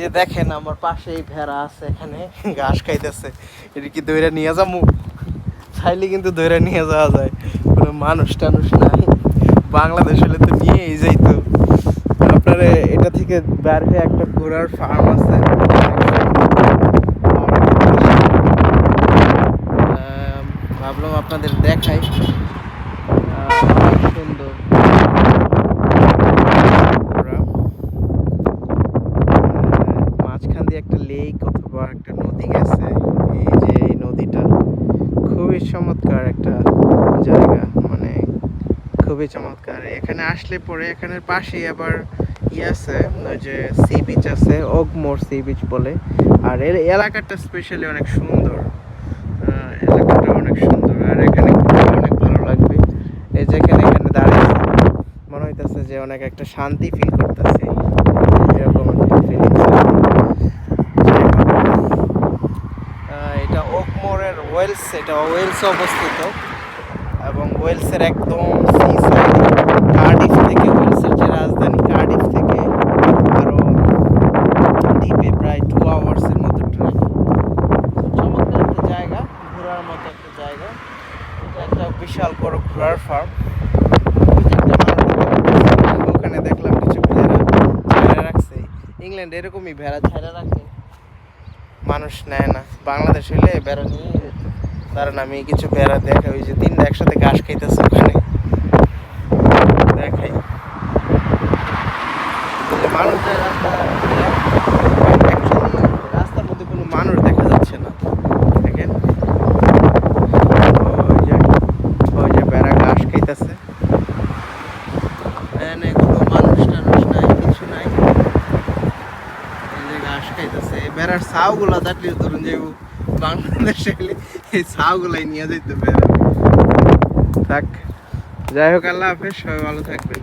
যে দেখেন আমার পাশেই ভেড়া আছে, এখানে ঘাস খাইতেছে। এটা কি দইরা নিয়ে যাব চাইলে কিন্তু দইরা নিয়ে যাওয়া যায়। কোনো মানুষ টানুষ নাই। বাংলাদেশ হলে তো নিয়েই যাইতো। আপনার এটা থেকে বের হয়ে একটা ঘোড়ার ফার্ম আছে। ভাবলাম আপনাদের দেখাই। সুন্দর। দিয়ে একটা লেক অথবা একটা নদী গেছে। এই যে এই নদীটা খুবই চমৎকার একটা জায়গা মানে খুবই চমৎকার। এখানে আসলে পরে এখানের পাশেই আবার ই আছে, ওই যে সি বিচ আছে ওগমোর সি বিচ বলে। আর এর এলাকাটা স্পেশালি অনেক সুন্দর। এলাকাটা অনেক সুন্দর, আর এখানে অনেক ভালো লাগবে। এই যে এখানে এখানে দাঁড়িয়ে মনে হইতেছে যে অনেক একটা শান্তি ফিল করতেছে এরকম একটা ফিলিংস এটা ওকমোরের ওয়েলস, এটা ওয়েলসে অবস্থিত এবং ওয়েলসের একদম কার্ডিফ থেকে ওয়েলসের যে রাজধানী কার্ডিফ থেকে আরও দ্বীপে প্রায় টু আওয়ার্সের মতো ট্রেন চমৎকার একটা জায়গা, ঘোরার মতো একটা জায়গা। এটা একটা বিশাল বড় ঘোড়ার ফার্ম ওখানে দেখলাম কিছু ইংল্যান্ড এরকমই ভেড়া ছাড়া রাখে। মানুষ নেয় না। বাংলাদেশ হইলে বেড়া নিয়ে কারণ আমি কিছু বেড়া দেখা ওই যে তিনটা একসাথে ঘাস খাইতেছে ওখানে। দেখাই। এই যে মানুষ যায় রাস্তা actually রাস্তার মধ্যে কোনো মানুষ দেখা যাচ্ছে না দেখেন ওই যে ওই যে বেড়া ঘাস খাইতেছে এখানে কোনো মানুষ টানুষ নাই কিছু নাই এই যে ঘাস খাইতেছে বেড়ার ছাউ গুলা থাকলে ধরুন যে বাংলাদেশে এই ছাউ গুলাই নিয়ে যেতে বেড়া থাক, যাই হোক, আল্লাহ হাফেজ, সবাই ভালো থাকবেন।